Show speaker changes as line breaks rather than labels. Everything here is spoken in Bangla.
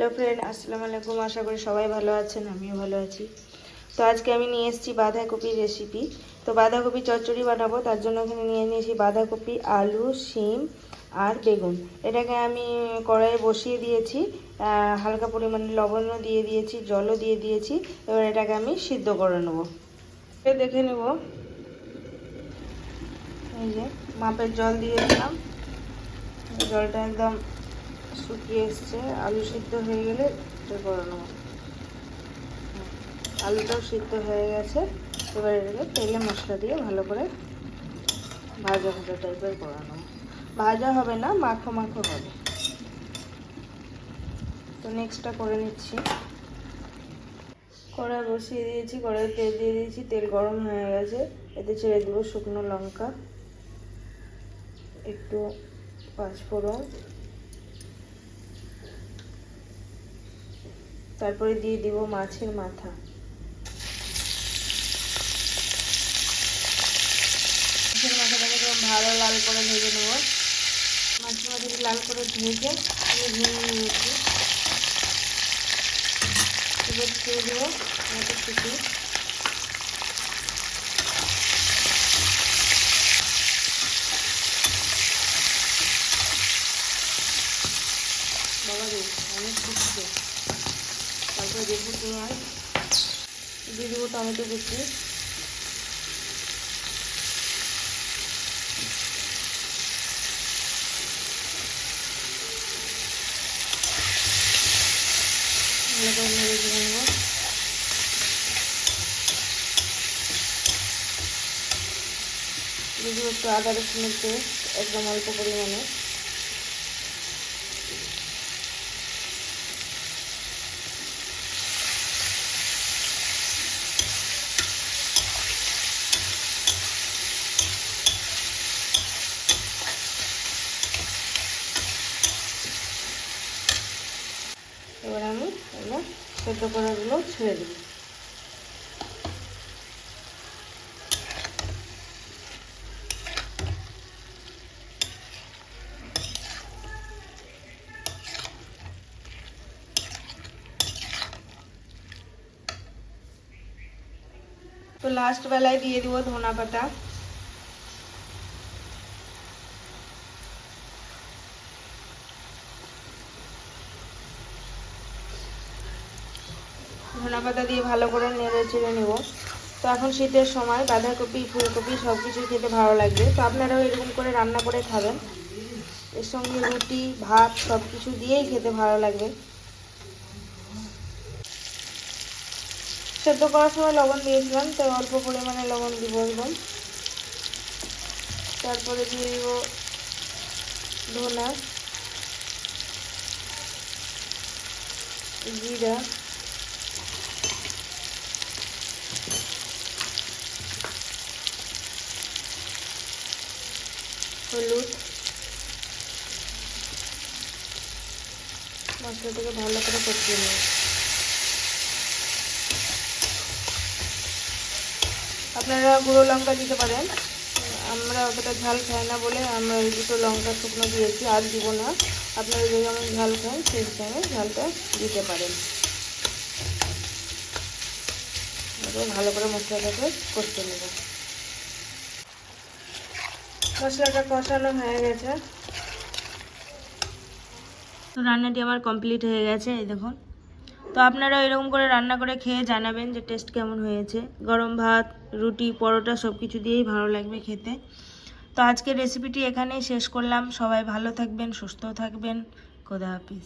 হ্যালো ফ্রেন্ড আসসালামু আলাইকুম। আশা করি সবাই ভালো আছেন, আমিও ভালো আছি। তো আজকে আমি নিয়ে এসেছি বাঁধাকপির রেসিপি তো বাঁধাকপি চচ্চড়ি বানাবো, তার জন্য এখানে নিয়ে নিয়েছি বাঁধাকপি, আলু, শিম আর বেগুন। এটাকে আমি কড়াইয়ে বসিয়ে দিয়েছি হালকা পরিমাণে লবণও দিয়ে দিয়েছি, জলও দিয়ে দিয়েছি। এবার এটাকে আমি সিদ্ধ করে নেব। দেখে নেব। এই যে, মাপের জল দিয়ে দিলাম জলটা একদম শুকিয়ে এসছে, আলু সিদ্ধ হয়ে গেলে এটা করে আলুটাও সিদ্ধ হয়ে গেছে, এবার এটাকে তেলে মশলা দিয়ে ভালো করে ভাজা ভাজা টাইপের করে নেব। ভাজা হবে না, মাখো মাখো হবে। তো নেক্সটটা করে নিচ্ছি। কড়াই বসিয়ে দিয়েছি কড়াই তেল দিয়ে দিয়েছি, তেল গরম হয়ে গেছে। এতে ছেড়ে দেবো শুকনো লঙ্কা, একটু পাঁচফোড়ন তারপরে দিয়ে দিব মাছের মাথা। মাছের মাথাটাকে একদম ভালো লাল করে ভেজে নেব। মাছের মাথাটি লাল করে ভেজে আমি ভেঙে নিয়েছি এবার ছেড়ে দেবো মটরশুঁটি বাবা রে অনেক তারপরে দেখব পেঁয়াজ দিয়ে দেবো টমেটো কুচি। একটু আদা রসুনের পেস্ট একদম অল্প পরিমাণে এবার এগুলো সেদ্ধ করাগুলো ছেড়ে দিই তো লাস্ট বেলায় দিয়ে দিব ধনা পাতা ধনা পাতা দিয়ে ভালো করে নেড়ে চেড়ে নেব। তো এখন শীতের সময় বাঁধাকপি, ফুলকপি সব কিছু খেতে ভালো লাগবে। তো আপনারাও এরকম করে রান্না করে খাবেন। এর সঙ্গে রুটি, ভাত সব কিছু দিয়েই খেতে ভালো লাগবে। সেদ্ধ করার সময় লবণ দিয়েছিলাম তো অল্প পরিমাণে লবণ দিব একদম। তারপরে দিয়ে দিব ধনা, জিরা। হলুদ। মশলাটাকে ভালো করে কষিয়ে নেব আপনারা গুঁড়ো লঙ্কা দিতে পারেন। আমরা অতটা ঝাল খাই না বলে আমরা দুটো লঙ্কা শুকনো দিয়েছি, আর দিব না। আপনারা যে যেমন ঝাল খান, সেই হিসাবে ঝালটা দিতে পারেন। ভালো করে মশলাটাকে কষতে নেব। মশলাটা কষানো হয়ে গেছে। তো রান্নাটি আমার কমপ্লিট হয়ে গেছে, এই দেখুন। তো আপনারা এরকম করে রান্না করে খেয়ে জানাবেন যে টেস্ট কেমন হয়েছে। গরম ভাত, রুটি, পরোটা সব কিছু দিয়েই ভালো লাগবে খেতে। তো আজকের রেসিপিটি এখানেই শেষ করলাম। সবাই ভালো থাকবেন, সুস্থ থাকবেন। খোদা হাফিজ।